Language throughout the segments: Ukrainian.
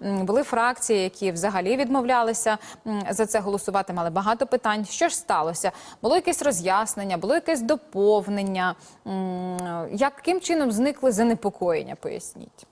Були фракції, які взагалі відмовлялися за це голосувати, мали багато питань. Що ж сталося? Було якесь роз'яснення, було якесь доповнення. Яким чином зникли занепокоєння? Поясніть.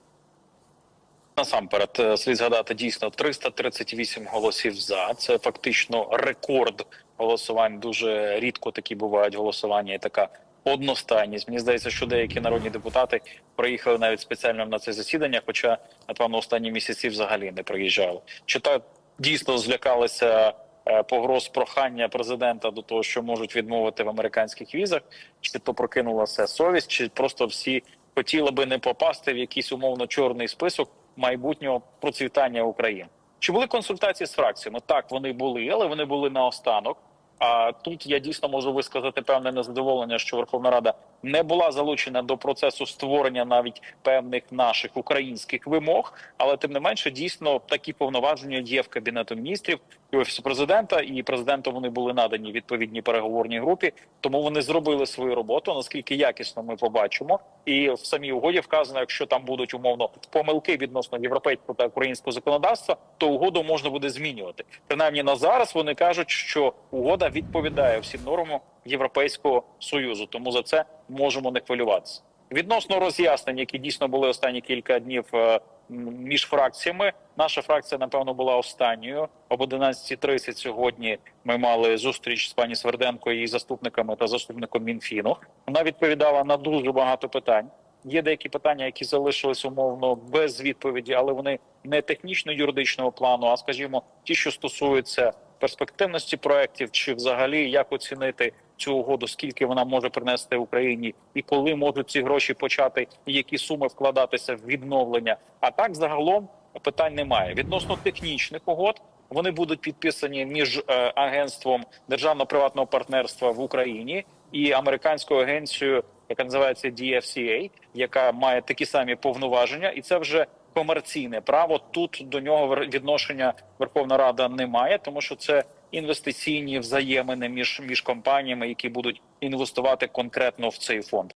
Насамперед е, слід згадати дійсно 338 голосів за. Це фактично рекорд голосувань. Дуже рідко такі бувають голосування і така одностайність. Мені здається, що деякі народні депутати приїхали навіть спеціально на це засідання, хоча напевно останні місяці взагалі не приїжджали. Чи так дійсно злякалися е, погроз прохання президента до того, що можуть відмовити в американських візах, чи то прокинулася совість, чи просто всі хотіли би не попасти в якийсь умовно чорний список майбутнього процвітання України. Чи були консультації з фракціями? Так, вони були, але вони були наостанок. А тут я дійсно можу висказати певне незадоволення, що Верховна Рада не була залучена до процесу створення навіть певних наших українських вимог, але тим не менше дійсно такі повноваження є в кабінету міністрів і офісу президента, і президенту вони були надані відповідній переговорній групі. Тому вони зробили свою роботу. Наскільки якісно ми побачимо, і в самій угоді вказано, якщо там будуть умовно помилки відносно європейського та українського законодавства, то угоду можна буде змінювати. Принаймні на зараз вони кажуть, що угода відповідає всім нормам Європейського союзу. Тому за це можемо не хвилюватися. Відносно роз'яснень, які дійсно були останні кілька днів е, між фракціями. Наша фракція, напевно, була останньою. Об 11.30 сьогодні ми мали зустріч з пані Сверденко її заступниками та заступником Мінфіну. Вона відповідала на дуже багато питань. Є деякі питання, які залишились умовно без відповіді, але вони не технічно-юридичного плану, а скажімо, ті, що стосуються перспективності проєктів, чи взагалі як оцінити цю угоду, скільки вона може принести Україні, і коли можуть ці гроші почати, і які суми вкладатися в відновлення. А так загалом питань немає. Відносно технічних угод вони будуть підписані між е, агентством державно-приватного партнерства в Україні і американською агенцією, яка називається DFCA, яка має такі самі повноваження, і це вже комерційне право. Тут до нього відношення Верховна Рада не має, тому що це інвестиційні взаємини між, між компаніями, які будуть інвестувати конкретно в цей фонд.